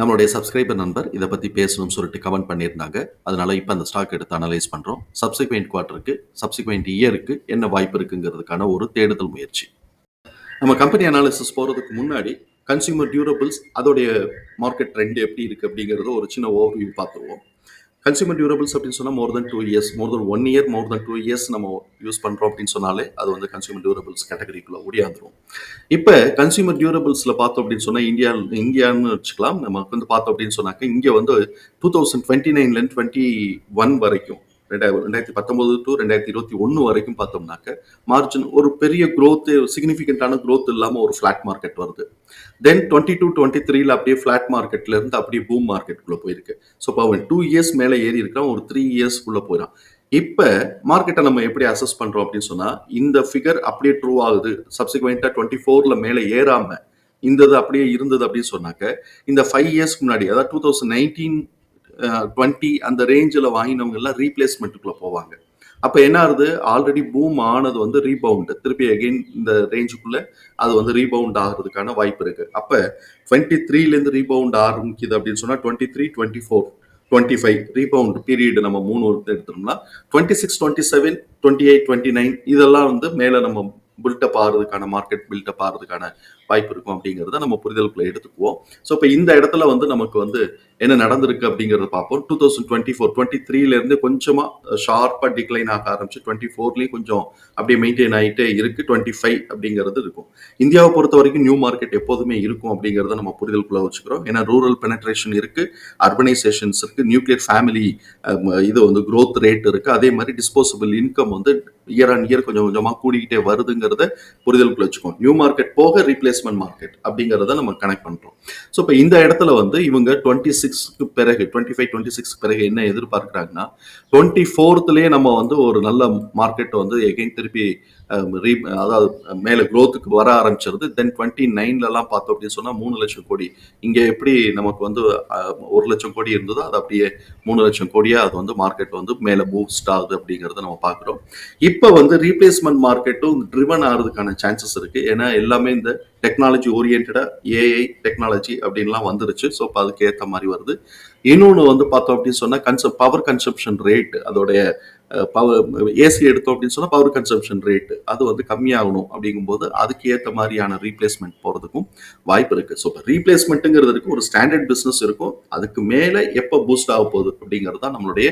நம்மளுடைய சப்ஸ்கிரைபர் நண்பர் இதை பற்றி பேசணும்னு சொல்லிட்டு கமெண்ட் பண்ணியிருந்தாங்க. அதனால் இப்போ அந்த ஸ்டாக் எடுத்து அனலைஸ் பண்ணுறோம் சப்சிக்வெண்ட் குவார்ட்டருக்கு சப்சிக்வெண்ட் இயருக்கு என்ன வாய்ப்பு இருக்குங்கிறதுக்கான ஒரு தேடுதல் முயற்சி. நம்ம கம்பெனி அனாலிசிஸ் போகிறதுக்கு முன்னாடி கன்சியூமர் டியூரபிள்ஸ் அதோடைய மார்க்கெட் ட்ரெண்ட் எப்படி இருக்குது அப்படிங்கிறத ஒரு சின்ன ஓவர்வியூ பார்த்துருவோம். கன்சியூமர் டியூரபிள்ஸ் அப்படின்னு சொன்னால் more than two years more than one year more than two years நம்ம யூஸ் பண்ணுறோம் அப்படின்னு சொன்னாலே அது வந்து கன்சியூமர் டியூரபிள்ஸ் கேட்டகரிக்குள்ளே ஒடியாந்துரும் இப்போ கன்சியூமர் டியூரபிள்ஸில் பார்த்தோம் அப்படின்னு சொன்னால் இந்தியா இந்தியான்னு வச்சுக்கலாம். நமக்கு வந்து பார்த்தோம் அப்படின்னு சொன்னாக்க இங்கே வந்து டூ தௌசண்ட் டுவெண்ட்டி நைன்லேருந்து டுவெண்ட்டி ஒன் வரைக்கும் ரெண்டாயிரம் ரெண்டாயிரத்தி பத்தொம்போது டு ரெண்டாயிரத்தி இருபத்தி ஒன்று வரைக்கும் பார்த்தோம்னாக்க மார்ஜின் ஒரு பெரிய க்ரோத்து சிக்னிஃபிகண்ட்டான க்ரோத் இல்லாமல் ஒரு ஃப்ளாட் மார்க்கெட் வருது. தென் டுவெண்ட்டி டூ டுவெண்ட்டி த்ரீல அப்படியே ஃப்ளாட் மார்க்கெட்ல இருந்து அப்படியே பூம் மார்க்கெட்டுக்குள்ளே போயிருக்கு. ஸோ இப்போ அவன் டூ இயர்ஸ் மேலே ஏறி இருக்கான் ஒரு த்ரீ இயர்ஸ்க்குள்ளே போயிடான் இப்போ மார்க்கெட்டை நம்ம எப்படி அசஸ் பண்ணுறோம் அப்படின்னு சொன்னால் இந்த ஃபிகர் அப்படியே ட்ரூ ஆகுது. சப்சிக்வெண்ட்டாக டுவெண்ட்டி ஃபோரில் மேலே ஏறாமல் இந்த இது அப்படியே இருந்தது அப்படின்னு சொன்னாக்க இந்த ஃபைவ் இயர்ஸ்க்கு முன்னாடி அதாவது டூ தௌசண்ட் நைன்டீன் டுவெண்ட்டி அந்த ரேஞ்சில் வாங்கினவங்க எல்லாம் ரீப்ளேஸ்மெண்ட்டுக்குள்ளே போவாங்க. அப்போ என்ன ஆகுது? ஆல்ரெடி பூம் ஆனது வந்து ரீபவுண்டு திருப்பி அகைன் இந்த ரேஞ்சுக்குள்ளே அது வந்து ரீபவுண்ட் ஆகிறதுக்கான வாய்ப்பு இருக்குது அப்போ டுவெண்ட்டி த்ரீலேருந்து ரீபவுண்ட் ஆரம்பிக்குது அப்படின்னு சொன்னால் twenty three twenty four twenty five rebound period நம்ம மூணு எடுத்தோம்னா twenty six twenty seven twenty eight twenty nine இதெல்லாம் வந்து மேலே நம்ம பில்டப் ஆகிறதுக்கான மார்க்கெட் பில்டப் ஆகிறதுக்கான வாய்ப்பு இருக்கும் அப்படிங்கிறத நம்ம புரிதலுக்குள்ள எடுத்துக்குவோம். ஸோ இப்போ இந்த இடத்துல வந்து நமக்கு வந்து என்ன நடந்திருக்கு அப்படிங்கிறத பார்ப்போம். Two thousand twenty four twenty த்ரீலேருந்து கொஞ்சமாக ஷார்ப்பாக டிக்ளைன் ஆக ஆரம்பிச்சு டுவெண்ட்டி ஃபோர்லேயும் கொஞ்சம் அப்படியே மெயின்டைன் ஆகிட்டே இருக்கு. டுவெண்ட்டி ஃபைவ் அப்படிங்கிறது இருக்கும். இந்தியாவை பொறுத்த வரைக்கும் நியூ மார்க்கெட் எப்போதுமே இருக்கும் அப்படிங்கிறத நம்ம புரிதலுக்குள்ள வச்சுக்கிறோம். ஏன்னா ரூரல் பெனட்ரேஷன் இருக்கு அர்பனைசேஷன்ஸ் இருக்கு நியூக்ளியர் ஃபேமிலி இது வந்து க்ரோத் ரேட் இருக்கு. அதே மாதிரி டிஸ்போசபிள் இன்கம் வந்து இயர் அண்ட் இயர் கொஞ்சம் கொஞ்சமாக கூடிக்கிட்டே வருதுங்கிறத புரிதலுக்குள்ள வச்சுக்கோம் நியூ மார்க்கெட் போக ரீப்ளேஸ்மெண்ட் மார்க்கெட் அப்படிங்கிறத நம்ம கனெக்ட் பண்ணுறோம் ஸோ இப்போ இந்த இடத்துல வந்து இவங்க டுவெண்ட்டி சிக்ஸ்க்கு பிறகு டுவெண்ட்டி ஃபைவ் டுவெண்ட்டி சிக்ஸ்க்கு பிறகு என்ன எதிர்பார்க்குறாங்கன்னா டுவெண்ட்டி ஃபோர்த்துலேயே நம்ம வந்து ஒரு நல்ல மார்க்கெட் வந்து எகைன் திருப்பி ரீ அதாவது மேலே க்ரோத்துக்கு வர ஆரம்பிச்சிருது. தென் டுவெண்ட்டி நைன்லலாம் பார்த்தோம் அப்படின்னு சொன்னால் மூணு லட்சம் கோடி. இங்கே எப்படி நமக்கு வந்து ஒரு லட்சம் கோடி இருந்ததோ அது அப்படியே மூணு லட்சம் கோடியாக அது வந்து மார்க்கெட் வந்து மேலே பூஸ்ட் ஆகுது அப்படிங்கிறத நம்ம பார்க்குறோம். இப்போ வந்து ரீப்ளேஸ்மெண்ட் மார்க்கெட்டும் ட்ரிவன் ஆகிறதுக்கான சான்சஸ் இருக்குது ஏன்னா எல்லாமே இந்த டெக்னாலஜி ஓரியன்டாக ஏஐ டெக்னாலஜி அப்படின்லாம் வந்துருச்சு. ஸோ இப்போ அதுக்கு ஏற்ற மாதிரி வருது. இன்னொன்று வந்து பார்த்தோம் அப்படின்னு சொன்னால் கன்சப் பவர் கன்சப்ஷன் ரேட் அதோடைய பவர் ஏசி எடுத்தோம் அப்படின்னு சொன்னால் பவர் கன்சப்ஷன் ரேட் அது வந்து கம்மியாகணும் அப்படிங்கும்போது அதுக்கு ஏற்ற மாதிரியான ரீப்ளேஸ்மெண்ட் போகிறதுக்கும் வாய்ப்பு இருக்குது ஸோ இப்போ ரீப்ளேஸ்மெண்ட்டுங்கிறதுக்கு ஒரு ஸ்டாண்டர்ட் பிஸ்னஸ் இருக்கும். அதுக்கு மேலே எப்போ பூஸ்ட் ஆக போகுது அப்படிங்கிறது தான் நம்மளுடைய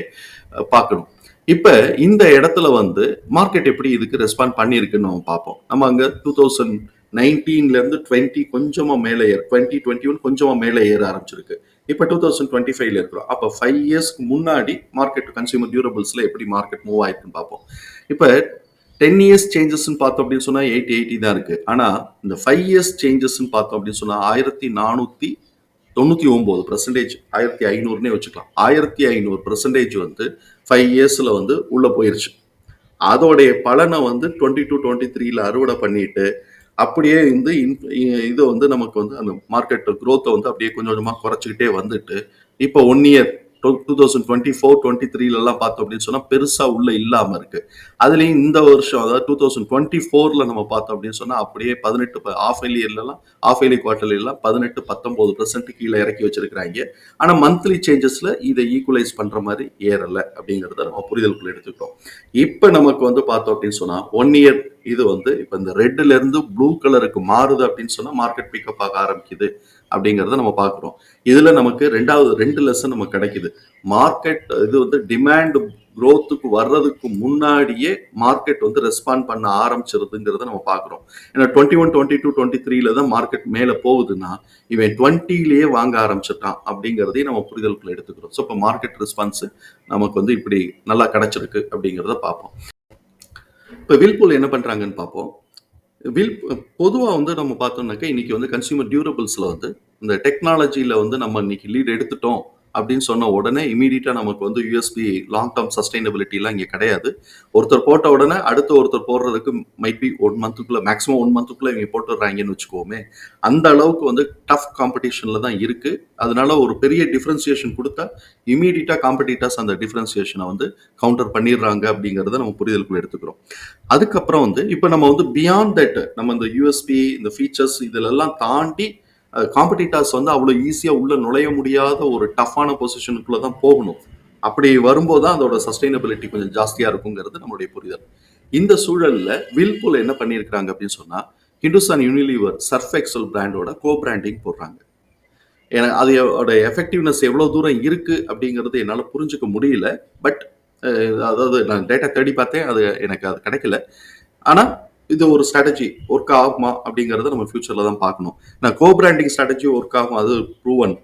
பார்க்கணும். இப்போ இந்த இடத்துல வந்து மார்க்கெட் எப்படி இதுக்கு ரெஸ்பாண்ட் பண்ணியிருக்குன்னு நம்ம பார்ப்போம். நம்ம அங்கே டூ தௌசண்ட் நைன்டீன்லேருந்து டுவெண்ட்டி கொஞ்சமாக மேலே ஏற டுவெண்ட்டி டுவெண்ட்டி ஒன் கொஞ்சமாக மேலே ஏற ஆரம்பிச்சிருக்கு. இப்போ டூ தௌசண்ட் டுவெண்ட்டி ஃபைவ்ல இருக்கிறோம். அப்போ ஃபைவ் இயர்ஸ்க்கு முன்னாடி மார்க்கெட் கன்சியூமர் டியூரபிள்ஸில் எப்படி மார்க்கெட் மூவ் ஆயிருக்குன்னு பார்ப்போம். இப்போ டென் இயர்ஸ் சேஞ்சஸ்ன்னு பார்த்தோம் அப்படின்னு சொன்னால் எயிட்டி எயிட்டி தான் இருக்குது ஆனால் இந்த ஃபைவ் இயர்ஸ் சேஞ்சஸ்ன்னு பார்த்தோம் அப்படின்னு சொன்னால் ஆயிரத்தி நானூற்றி தொண்ணூற்றி ஒம்பது பர்சன்டேஜ் ஆயிரத்தி ஐநூறுனே வச்சுக்கலாம். ஆயிரத்தி ஐநூறு பர்சன்டேஜ் வந்து ஃபைவ் இயர்ஸில் வந்து உள்ளே போயிருச்சு. அதோடைய பலனை வந்து டுவெண்ட்டி டூ டுவெண்ட்டி த்ரீல அறுவடை பண்ணிட்டு அப்படியே வந்து இன்- இது வந்து நமக்கு வந்து அந்த மார்க்கெட் க்ரோத்தை வந்து அப்படியே கொஞ்சம் கொஞ்சமாக குறைச்சிக்கிட்டே வந்துட்டு இப்போ one year two thousand twenty four twenty த்ரீலலாம் பார்த்தோம் அப்படின்னு சொன்னால் பெருசாக உள்ள இல்லாமல் இருக்கு. அதுலேயும் இந்த வருஷம் அதாவது டூ தௌசண்ட் டுவெண்ட்டி ஃபோரில் நம்ம பார்த்தோம் அப்படின்னு சொன்னால் அப்படியே பதினெட்டு ஆஃப் இயர்லலாம் ஆஃப் இயர்லி குவார்டர்லாம் பதினெட்டு பத்தொம்போது பர்சன்ட் கீழே இறக்கி வச்சிருக்கிறாங்க. ஆனால் மந்த்லி சேஞ்சஸில் இதை ஈக்குவலைஸ் பண்ணுற மாதிரி ஏறலை அப்படிங்கிறத நம்ம புரிதலுக்குள்ள எடுத்துக்கிட்டோம். இப்போ நமக்கு வந்து பார்த்தோம் அப்படின்னு சொன்னால் ஒன் இயர் இது வந்து இப்போ இந்த ரெட்ல இருந்து ப்ளூ கலருக்கு மாறுது அப்படின்னு சொன்னால் மார்க்கெட் பிக்கப் ஆக ஆரம்பிக்குது அப்படிங்கிறத நம்ம பார்க்குறோம் இதில் நமக்கு ரெண்டாவது ரெண்டு லெசன் நமக்கு கிடைக்குது. மார்க்கெட் இது வந்து டிமாண்ட் குரோத்துக்கு வர்றதுக்கு முன்னாடியே மார்க்கெட் வந்து ரெஸ்பாண்ட் பண்ண ஆரம்பிச்சிருதுங்கிறத நம்ம பார்க்குறோம் ஏன்னா twenty one twenty two twenty த்ரீல தான் மார்க்கெட் மேலே போகுதுன்னா இவன் டுவெண்ட்டிலேயே வாங்க ஆரம்பிச்சிட்டான் அப்படிங்கிறதையும் நம்ம புரிதலுக்குள்ள எடுத்துக்கிறோம். ஸோ இப்போ மார்க்கெட் ரெஸ்பான்ஸு நமக்கு வந்து இப்படி நல்லா கிடைச்சிருக்கு அப்படிங்கிறத பார்ப்போம். இப்போ வில்பூல் என்ன பண்ணுறாங்கன்னு பார்ப்போம். வில் பொதுவாக வந்து நம்ம பார்த்தோம்னாக்கா இன்றைக்கி வந்து கன்சியூமர் டியூரபிள்ஸில் வந்து இந்த டெக்னாலஜியில் வந்து நம்ம இன்னைக்கு லீட் எடுத்துட்டோம். அப்படின்னு சொன்ன உடனே இமீடியட்டா நமக்கு வந்து யூஎஸ்பி லாங் டேர்ம் சஸ்டைனபிலிட்டிலாம் இங்கே கிடையாது. ஒருத்தர் போட்ட உடனே அடுத்து ஒருத்தர் போடுறதுக்கு மைட் பி ஒன் மந்த்துக்குள்ள மேக்ஸிமம் ஒன் மந்த்துக்குள்ள இவங்க போட்டுடுறாங்கன்னு வச்சுக்கோமே அந்த அளவுக்கு வந்து டஃப் காம்படிஷன்ல தான் இருக்கு. அதனால ஒரு பெரிய டிஃபரன்சியேஷன் கொடுத்தா இமீடியட்டா காம்படிட்டர்ஸ் அந்த டிஃபரன்சியேஷனை வந்து கவுண்டர் பண்ணிடுறாங்க அப்படிங்கிறத நம்ம புரிதலுக்குள்ள எடுத்துக்கிறோம். அதுக்கப்புறம் வந்து இப்போ நம்ம வந்து பியாண்ட் தட் நம்ம இந்த யூஎஸ்பி இந்த ஃபீச்சர்ஸ் இதிலெல்லாம் தாண்டி காம்படிட்டர்ஸ் வந்து அவ்வளோ ஈஸியாக உள்ளே நுழைய முடியாத ஒரு டஃப்பான பொசிஷனுக்குள்ளே தான் போகணும். அப்படி வரும்போது தான் அதோட சஸ்டைனபிலிட்டி கொஞ்சம் ஜாஸ்தியாக இருக்குங்கிறது நம்மளுடைய புரிதல். இந்த சூழலில் வில்புல் என்ன பண்ணியிருக்கிறாங்க அப்படின்னு சொன்னால் ஹிந்துஸ்தான் யூனிலிவர் சர்ஃப் எக்ஸல் பிராண்டோட கோ பிராண்டிங் போடுறாங்க. எனக்கு அதோட எஃபெக்டிவ்னஸ் எவ்வளோ தூரம் இருக்குது அப்படிங்கிறது என்னால் புரிஞ்சுக்க முடியல. பட் அதாவது நான் டேட்டா தேடி பார்த்தேன் அது எனக்கு அது கிடைக்கல. ஆனால் இது ஒரு ஸ்ட்ராட்டஜி ஒர்க் ஆகுமா அப்படிங்கிறத நம்ம ஃபியூச்சரில் தான் பார்க்கணும். நான் கோ பிராண்டிங் ஸ்ட்ராட்டஜி ஒர்க் ஆகும் அது ப்ரூவன்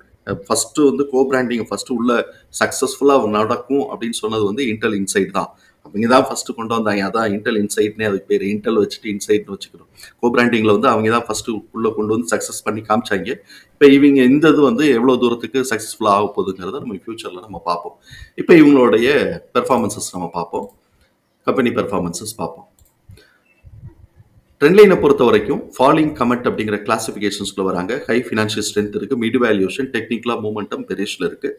ஃபஸ்ட்டு வந்து கோ பிராண்டிங் ஃபஸ்ட்டு உள்ள சக்ஸஸ்ஃபுல்லாக நடக்கும் அப்படின்னு சொன்னது வந்து இன்டெல் இன்சைட் தான். அவங்க தான் ஃபஸ்ட்டு கொண்டு வந்தாங்க. அதான் இன்டெல் இன்சைட்னே அதுக்கு பேர் இன்டெல் வச்சுட்டு இன்சைட்னு வச்சுக்கிறோம். கோ பிராண்டிங்கில் வந்து அவங்க தான் ஃபஸ்ட்டு உள்ளே கொண்டு வந்து சக்ஸஸ் பண்ணி காமிச்சாங்க. இப்போ இவங்க இந்த இது வந்து எவ்வளோ தூரத்துக்கு சக்ஸஸ்ஃபுல்லாக ஆக போகுதுங்கிறத நம்ம ஃபியூச்சரில் நம்ம பார்ப்போம். இப்போ இவங்களுடைய பெர்ஃபார்மன்சஸ் நம்ம பார்ப்போம். கம்பெனி பெர்ஃபார்மன்சஸ் பார்ப்போம். ட்ரெண்ட் லைனை பொறுத்த வரைக்கும் ஃபாலிங் கமெண்ட் அப்படிங்கிற கிளாசிஃபிகேஷன்ஸ்குள்ள வராங்க. ஹை ஃபினான்ஷியல் ஸ்ட்ரென்த் இருக்கு மிட் வேல்யூஷன் டெக்னிக்கலா மூமெண்டம் பெரிஷில் இருக்கு.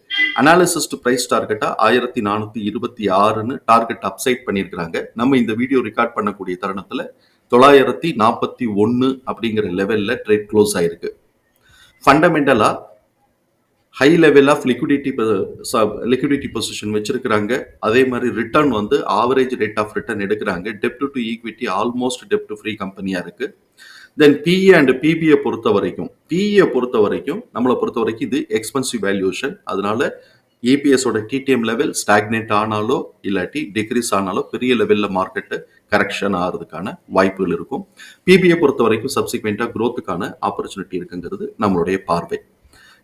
அனாலிசிஸ் டு பிரைஸ் டார்கெட்டா ஆயிரத்தி நானூத்தி இருபத்தி ஆறுன்னு டார்கெட் அப்சைட் பண்ணியிருக்கிறாங்க. நம்ம இந்த வீடியோ ரெக்கார்ட் பண்ணக்கூடிய தருணத்துல தொள்ளாயிரத்தி நாற்பத்தி ஒன்று அப்படிங்கிற லெவலில் ட்ரேட் க்ளோஸ் ஆயிருக்கு. ஃபண்டமெண்டலாக high level of liquidity liquidity position வச்சிருக்கிறாங்க. அதே மாதிரி ரிட்டர்ன் வந்து ஆவரேஜ் ரேட் ஆஃப் ரிட்டர்ன் எடுக்கிறாங்க. டெப்ட் to equity almost dept free கம்பெனியாக இருக்கு. தென் பிஏ அண்ட் பிபிஏ பொறுத்த வரைக்கும் பிஏ பொறுத்த வரைக்கும் நம்மளை பொறுத்த வரைக்கும் இது எக்ஸ்பென்சிவ் வேல்யூஷன் அதனால ஏபிஎஸோட டிடிஎம் லெவல் ஸ்டாக்னேட் ஆனாலோ இல்லாட்டி டிக்ரீஸ் ஆனாலோ பெரிய லெவலில் மார்க்கெட்டு கரெக்ஷன் ஆகிறதுக்கான வாய்ப்புகள் இருக்கும். பிபிஏ பொறுத்த வரைக்கும் சப்சிக்வெண்ட்டாக க்ரோத்துக்கான ஆப்பர்ச்சுனிட்டி இருக்குங்கிறது நம்மளுடைய பார்வை.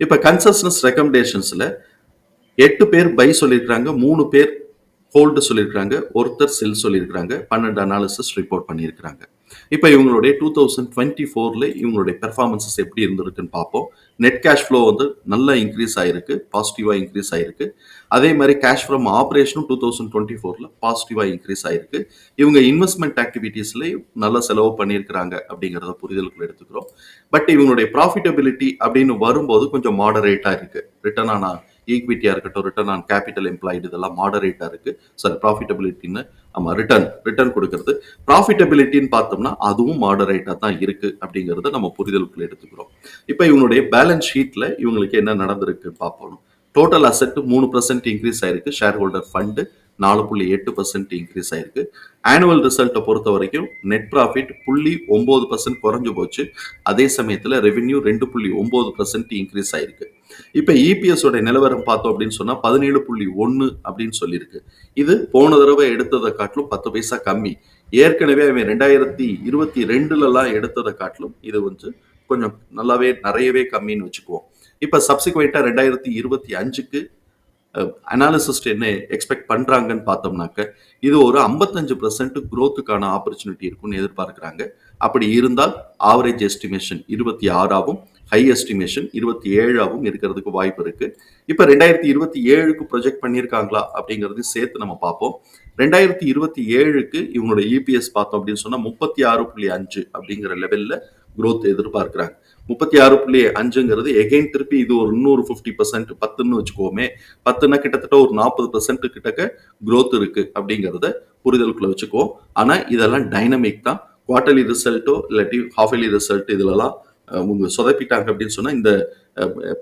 இப்போ கன்சஸ்னஸ் ரெக்கமெண்டேஷன்ஸில் எட்டு பேர் பை சொல்லியிருக்கிறாங்க மூணு பேர் ஹோல்டு சொல்லியிருக்கிறாங்க ஒருத்தர் செல் சொல்லியிருக்கிறாங்க பன்னெண்டு அனாலிசிஸ் ரிப்போர்ட் பண்ணியிருக்கிறாங்க. இப்போ இவங்களுடைய டூ தௌசண்ட் டுவெண்ட்டி ஃபோரில் இவங்களுடைய பெர்ஃபார்மன்சஸ் எப்படி இருந்திருக்குன்னு பார்ப்போம். நெட் கேஷ் ஃப்ளோ வந்து நல்லா இன்க்ரீஸ் ஆயிருக்கு பாசிட்டிவாக இன்க்ரீஸ் ஆயிருக்கு. அதே மாதிரி கேஷ் ஃப்ரம் ஆப்ரேஷனும் டூ தௌசண்ட் டுவெண்ட்டி ஃபோரில் பாசிட்டிவாக இன்க்ரீஸ் ஆயிருக்கு. இவங்க இன்வெஸ்ட்மெண்ட் ஆக்டிவிட்டீஸ்லேயும் நல்லா செலவு பண்ணியிருக்கிறாங்க அப்படிங்கிறத புரிதலுக்குள்ள எடுத்துக்கிறோம். பட் இவங்களுடைய ப்ராஃபிட்டபிலிட்டி அப்படின்னு வரும்போது கொஞ்சம் மாடரேட்டாக இருக்கு. ரிட்டர்ன் ஆனா ஈக்விட்டியாக இருக்கட்டும் ரிட்டர்ன் ஆன் கேபிட்டல் எம்ப்ளாய்டு இதெல்லாம் மாடரேட்டாக இருக்கு. சாரி ப்ராஃபிட்டபிலிட்டின்னு ஆமாம் ரிட்டர்ன் ரிட்டர்ன் கொடுக்கறது. ப்ராஃபிட்டபிலிட்டின்னு பார்த்தோம்னா அதுவும் மாடரேட்டாக தான் இருக்கு அப்படிங்கிறத நம்ம புரிதலுக்குள்ள எடுத்துக்கிறோம். இப்போ இவனுடைய பேலன்ஸ் ஷீட்டில் இவங்களுக்கு என்ன நடந்திருக்கு பார்ப்போம். டோட்டல் அசெட் மூணு பர்சன்ட் இன்க்ரீஸ் ஆயிருக்கு. ஷேர் ஹோல்டர் ஃபண்டு நாலு புள்ளி எட்டு பர்சன்ட் இன்க்ரீஸ் ஆயிருக்கு. ஆனுவல் ரிசல்ட்டை பொறுத்த வரைக்கும் நெட் ப்ராஃபிட் புள்ளி ஒம்பது பர்சன்ட் குறைஞ்சு போச்சு. அதே சமயத்தில் ரெவென்யூ ரெண்டு புள்ளி ஒம்பது பர்சன்ட் இன்க்ரீஸ் ஆயிருக்கு. இப்போ இபிஎஸோட நிலவரம் பார்த்தோம் அப்படின்னு சொன்னால் பதினேழு புள்ளி ஒன்று அப்படின்னு சொல்லியிருக்கு. இது போன தடவை எடுத்ததை காட்டிலும் பத்து பைசா கம்மி. ஏற்கனவே அவன் ரெண்டாயிரத்தி இருபத்தி ரெண்டுலலாம் எடுத்ததை காட்டிலும் இது வந்து கொஞ்சம் நல்லாவே நிறையவே கம்மின்னு வச்சுக்குவோம். இப்போ சப்சிக்வெண்ட்டாக ரெண்டாயிரத்தி இருபத்தி அஞ்சுக்கு அனாலிசிஸ்ட் என்ன எக்ஸ்பெக்ட் பண்ணுறாங்கன்னு பார்த்தோம்னாக்க இது ஒரு ஐம்பத்தஞ்சு பர்சன்ட் குரோத்துக்கான ஆப்பர்ச்சுனிட்டி இருக்கும்னு எதிர்பார்க்குறாங்க. அப்படி இருந்தால் ஆவரேஜ் எஸ்டிமேஷன் இருபத்தி ஆறாவும் ஹை எஸ்டிமேஷன் இருபத்தி ஏழாவும் இருக்கிறதுக்கு வாய்ப்பு இருக்கு. இப்போ ரெண்டாயிரத்தி இருபத்தி ஏழுக்கு ப்ரொஜெக்ட் பண்ணியிருக்காங்களா அப்படிங்கிறதையும் சேர்த்து நம்ம பார்ப்போம். ரெண்டாயிரத்தி இருபத்தி ஏழுக்கு இவங்களோட இபிஎஸ் பார்த்தோம் அப்படின்னு சொன்னால் முப்பத்தி ஆறு புள்ளி அஞ்சு அப்படிங்கிற லெவலில் குரோத் எதிர்பார்க்குறாங்க. முப்பத்தி ஆறு புள்ளி அஞ்சுங்கிறது எகைன் திருப்பி இது ஒரு இன்னொரு ஃபிஃப்டி பர்சன்ட் பத்துன்னு வச்சுக்கோமே. பத்துன்னா கிட்டத்தட்ட ஒரு நாற்பது பர்சன்ட் கிட்டக்க க்ரோத் இருக்கு அப்படிங்கிறத புரிதலுக்குள்ள வச்சுக்குவோம் ஆனால் இதெல்லாம் டைனமிக் தான். குவார்டர்லி ரிசல்ட்டோ இல்லாட்டி ஹாஃப் இயர்லி ரிசல்ட் இதுலலாம் அவங்க உங்க சொதப்பிட்டாங்க அப்படின்னு சொன்னால் இந்த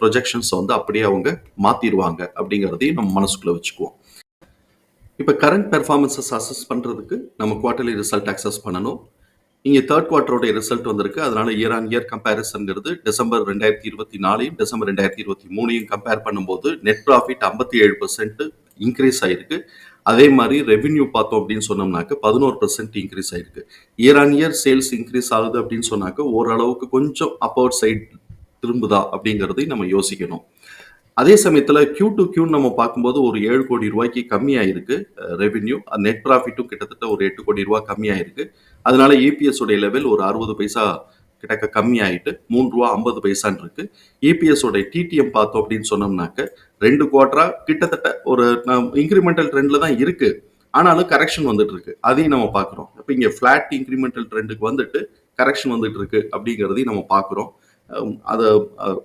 ப்ரொஜெக்ஷன்ஸ் வந்து அப்படியே அவங்க மாத்திடுவாங்க அப்படிங்கிறதையும் நம்ம மனசுக்குள்ள வச்சுக்குவோம். இப்போ கரண்ட் பெர்ஃபார்மன்ஸஸ் அசஸ் பண்ணுறதுக்கு நம்ம குவார்டர்லி ரிசல்ட் அக்சஸ் பண்ணணும். இங்கே தேர்ட் குவார்ட்டரோடைய ரிசல்ட் வந்திருக்கு. அதனால இயர் ஆன் இயர் கம்பேரிசன்ங்கிறது டிசம்பர் ரெண்டாயிரத்தி இருபத்தி நாலையும் டிசம்பர் ரெண்டாயிரத்தி இருபத்தி மூணையும் கம்பேர் பண்ணும்போது நெட் ப்ராஃபிட் ஐம்பத்தி ஏழு பர்சன்ட் இன்க்ரீஸ் ஆயிருக்கு. அதே மாதிரி ரெவென்யூ பார்த்தோம் அப்படின்னு சொன்னோம்னாக்க பதினோரு பர்சன்ட் இன்க்ரீஸ் ஆயிருக்கு. Year on year sales increase ஆகுது அப்படின்னு சொன்னாக்க ஓரளவுக்கு கொஞ்சம் அப்பவர் சைட் திரும்புதா அப்படிங்கிறதையும் நம்ம யோசிக்கணும். அதே சமயத்தில் கியூ டு கியூ நம்ம பார்க்கும்போது ஒரு ஏழு கோடி ரூபாய்க்கு கம்மியாயிருக்கு ரெவென்யூ நெட் ப்ராஃபிட்டும் கிட்டத்தட்ட ஒரு எட்டு கோடி ரூபா கம்மியாயிருக்கு. அதனால இபிஎஸ் உடைய லெவல் ஒரு அறுபது பைசா கிட்டக்க கம்மியாயிட்டு மூணு ரூபா ஐம்பது பைசான்னு இருக்கு. இபிஎஸ் உடைய டிடிஎம் பார்த்தோம் அப்படின்னு சொன்னோம்னாக்க ரெண்டு குவார்டரா கிட்டத்தட்ட ஒரு இன்க்ரிமெண்டல் ட்ரெண்ட்ல தான் இருக்கு. ஆனாலும் கரெக்ஷன் வந்துட்டு இருக்கு. அதையும் நம்ம பார்க்குறோம். இப்போ இங்கே ஃபிளாட் இன்க்ரிமெண்டல் ட்ரெண்டுக்கு வந்துட்டு கரெக்ஷன் வந்துட்டு இருக்கு அப்படிங்கிறதையும் நம்ம பார்க்குறோம். அதை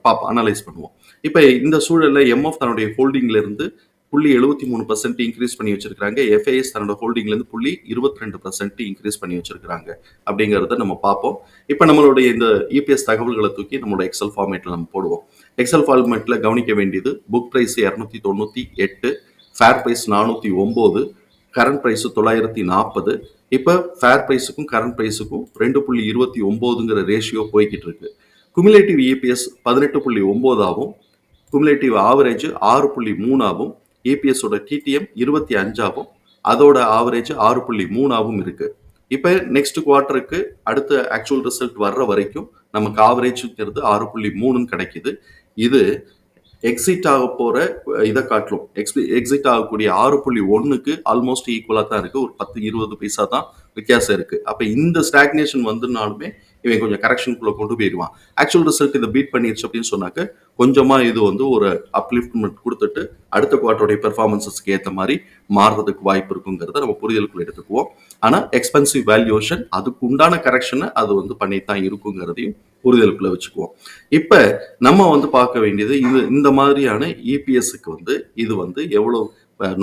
பார்ப்போம் அனலைஸ் பண்ணுவோம். இப்போ இந்த சூழலில் எம்எஃப் தன்னுடைய ஹோல்டிங்ல இருந்து புள்ளி எழுபத்தி மூணு பர்சன்ட் இன்க்ரீஸ் பண்ணி வச்சிருக்காங்க எஃப்ஐஎஸ் தன்னோட ஹோல்டிங்ல இருந்து புள்ளி இருபத்தி ரெண்டு பர்சன்ட் இன்க்ரீஸ் பண்ணி வச்சிருக்காங்க அப்படிங்கிறத நம்ம பார்ப்போம். இப்போ நம்மளுடைய இந்த இபிஎஸ் தகவல்களை தூக்கி நம்மளோட எக்ஸல் ஃபார்மேட்ல நம்ம போடுவோம். எக்ஸல் ஃபார்மேட்ல கவனிக்க வேண்டியது புக் பிரைஸ் இரநூத்தி தொண்ணூத்தி எட்டு ஃபேர் பிரைஸ் நானூத்தி ஒன்பது கரண்ட் ப்ரைஸ் தொள்ளாயிரத்தி நாற்பது. இப்போ ஃபேர் ப்ரைஸுக்கும் கரண்ட் ப்ரைஸுக்கும் ரெண்டு புள்ளி இருபத்தி ஒம்போதுங்கிற ரேஷியோ போய்கிட்டு இருக்கு. குமுலேட்டிவ் இபிஎஸ் பதினெட்டு புள்ளி ஒம்போதாகவும் குமுலேட்டிவ் ஆவரேஜ் ஆறு புள்ளி மூணாகவும் இபிஎஸோட டிடிஎம் இருபத்தி அஞ்சாகவும் அதோட ஆவரேஜ் ஆறு புள்ளி மூணாகவும் இருக்குது இப்போ நெக்ஸ்ட் குவார்ட்டருக்கு அடுத்த ஆக்சுவல் ரிசல்ட் வர்ற வரைக்கும் நமக்கு ஆவரேஜுங்கிறது ஆறு புள்ளி மூணுன்னு கிடைக்கிது. இது எக்ஸிட் ஆக போகிற இதை காட்டிலும். எக்ஸிட் ஆகக்கூடிய ஆறு புள்ளி ஒன்றுக்கு ஆல்மோஸ்ட் ஈக்குவலாக தான் இருக்குது ஒரு பத்து இருபது பைசா தான் வித்தியாசம் இருக்குது அப்போ இந்த ஸ்டாக்னேஷன் வந்துனாலுமே இவன் கொஞ்சம் கரெக்ஷனுக்குள்ள கொண்டு போயிடுவான். ஆக்சுவல் ரிசல்ட் இதை பீட் பண்ணிருச்சு அப்படின்னு சொன்னாக்க கொஞ்சமா இது வந்து ஒரு அப்லிஃப்ட்மெண்ட் கொடுத்துட்டு அடுத்த குவார்ட்டருடைய பெர்ஃபார்மன்ஸஸ்க்கு ஏற்ற மாதிரி மாறுறதுக்கு வாய்ப்பு இருக்குங்கிறத நம்ம புரிதலுக்குள்ள எடுத்துக்குவோம். ஆனா எக்ஸ்பென்சிவ் வேல்யூஷன் அதுக்கு உண்டான கரெக்ஷனை அது வந்து பண்ணித்தான் இருக்குங்கிறதையும் புரிதலுக்குள்ள வச்சுக்குவோம். இப்ப நம்ம வந்து பார்க்க வேண்டியது இது இந்த மாதிரியான இபிஎஸ்க்கு வந்து இது வந்து எவ்வளவு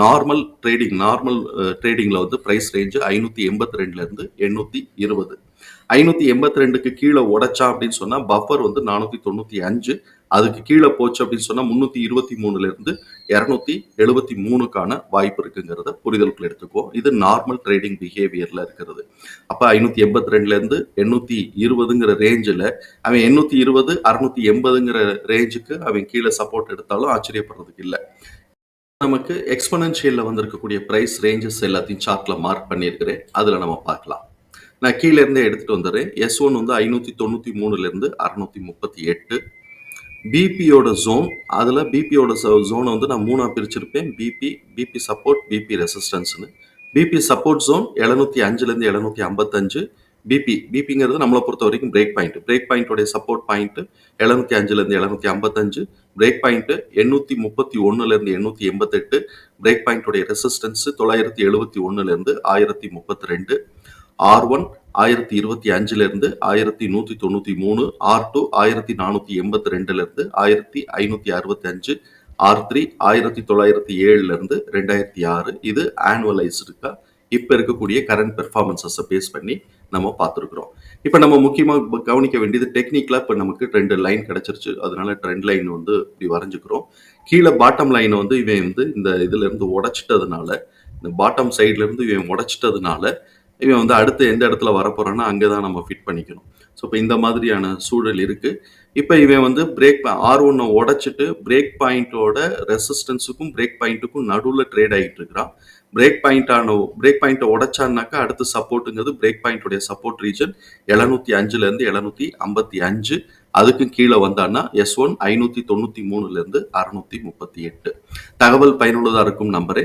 நார்மல் ட்ரேடிங் நார்மல் ட்ரேடிங்ல வந்து பிரைஸ் ரேஞ்சு ஐநூத்தி எண்பத்தி ரெண்டுல இருந்து எண்ணூத்தி இருபது. ஐநூற்றி எண்பத்தி ரெண்டுக்கு கீழே உடைச்சா அப்படின்னு சொன்னால் பஃபர் வந்து நானூற்றி தொண்ணூற்றி அஞ்சு அதுக்கு கீழே போச்சு அப்படின்னு சொன்னால் முந்நூற்றி இருபத்தி மூணுலேருந்து இரநூத்தி எழுபத்தி மூணுக்கான வாய்ப்பு இருக்குங்கிறத புரிதலுக்குள்ள எடுத்துக்குவோம். இது நார்மல் ட்ரேடிங் பிஹேவியரில் இருக்கிறது. அப்போ ஐநூற்றி எண்பத்தி ரெண்டுலேருந்து எண்ணூற்றி இருபதுங்கிற ரேஞ்சில் அவன் எண்ணூற்றி இருபது அறுநூத்தி எண்பதுங்கிற ரேஞ்சுக்கு அவன் கீழே சப்போர்ட் எடுத்தாலும் ஆச்சரியப்படுறதுக்கு இல்லை. நமக்கு எக்ஸ்பனன்ஷியலில் வந்திருக்கக்கூடிய பிரைஸ் ரேஞ்சஸ் எல்லாத்தையும் சார்ட்டில் மார்க் பண்ணியிருக்கிறேன். அதில் நம்ம பார்க்கலாம். நான் கீழேருந்தே எடுத்துகிட்டு வந்துடுறேன். எஸ் ஒன் வந்து ஐநூற்றி தொண்ணூற்றி மூணுலேருந்து அறநூற்றி முப்பத்தி எட்டு. பிபியோட ஜோன் அதில் பிபியோட ஜோனை வந்து நான் மூணாக பிரிச்சிருப்பேன். பிபி பிபி சப்போர்ட் பிபி ரெசிஸ்டன்ஸ்னு பிபி சப்போர்ட் ஜோன் எழுநூத்தி அஞ்சுலேருந்து எழுநூத்தி ஐம்பத்தஞ்சு. பிபி பிபிங்கிறது நம்மளை பொறுத்த வரைக்கும் பிரேக் பாயிண்ட் பிரேக் பாயிண்ட்டோடைய சப்போர்ட் பாயிண்ட் எழுநூத்தி அஞ்சுலேருந்து எழுநூத்தி ஐம்பத்தஞ்சு. பிரேக் பாயிண்ட்டு எண்ணூற்றி முப்பத்தி ஒன்றுலேருந்து எண்ணூற்றி எண்பத்தெட்டு. பிரேக் பாயிண்ட்டோடைய ரெசிஸ்டன்ஸு தொள்ளாயிரத்தி எழுபத்தி ஒன்றுலேருந்து ஆயிரத்தி முப்பத்தி ரெண்டு. ஆர் ஒன் ஆயிரத்தி இருபத்தி அஞ்சிலிருந்து ஆயிரத்தி நூத்தி தொண்ணூத்தி மூணு ஆர் டூ ஆயிரத்தி நானூத்தி எண்பத்தி ரெண்டுல இருந்து ஆயிரத்தி ஐநூத்தி அறுபத்தி அஞ்சு ஆர் த்ரீ ஆயிரத்தி தொள்ளாயிரத்தி ஏழுல இருந்து ரெண்டாயிரத்தி ஆறு. இது ஆனுவலைஸ்டுக்கா இப்ப இருக்கக்கூடிய கரண்ட் பெர்ஃபார்மன்ஸஸை பேஸ் பண்ணி நம்ம பார்த்துருக்குறோம். இப்போ நம்ம முக்கியமாக கவனிக்க வேண்டியது டெக்னிக்கலாக இப்போ நமக்கு ரெண்டு லைன் கிடைச்சிருச்சு. அதனால ட்ரெண்ட் லைன் வந்து இப்படி வரைஞ்சுக்கிறோம். கீழே பாட்டம் லைனை வந்து இவன் வந்து இந்த இதுல இருந்து உடைச்சிட்டதுனால இந்த பாட்டம் சைட்ல இருந்து இவன் உடைச்சிட்டதுனால இவன் வந்து அடுத்து எந்த இடத்துல வரப்போகிறான்னா அங்கே தான் நம்ம ஃபிட் பண்ணிக்கணும். ஸோ இப்போ இந்த மாதிரியான சூழல் இருக்குது இப்போ இவன் வந்து பிரேக் ஆர் ஒன்னை உடைச்சிட்டு பிரேக் பாயிண்ட்டோட ரெசிஸ்டன்ஸுக்கும் பிரேக் பாயிண்ட்டுக்கும் நடுவில் ட்ரேட் ஆகிட்டு இருக்கிறான். பிரேக் பாயிண்டான பிரேக் பாயிண்ட்டை உடைச்சான்னாக்கா அடுத்த சப்போர்ட்டுங்கிறது பிரேக் பாயிண்ட்டுடைய சப்போர்ட் ரீஜன் எழுநூத்தி அஞ்சுலேருந்து எழுநூத்தி ஐம்பத்தி அஞ்சு அதுக்கு கீழே வந்தான்னா எஸ் ஒன் ஐநூற்றி தொண்ணூற்றி மூணுலேருந்து அறுநூத்தி முப்பத்தி எட்டு. தகவல் பயனுள்ளதாக இருக்கும் நம்பரே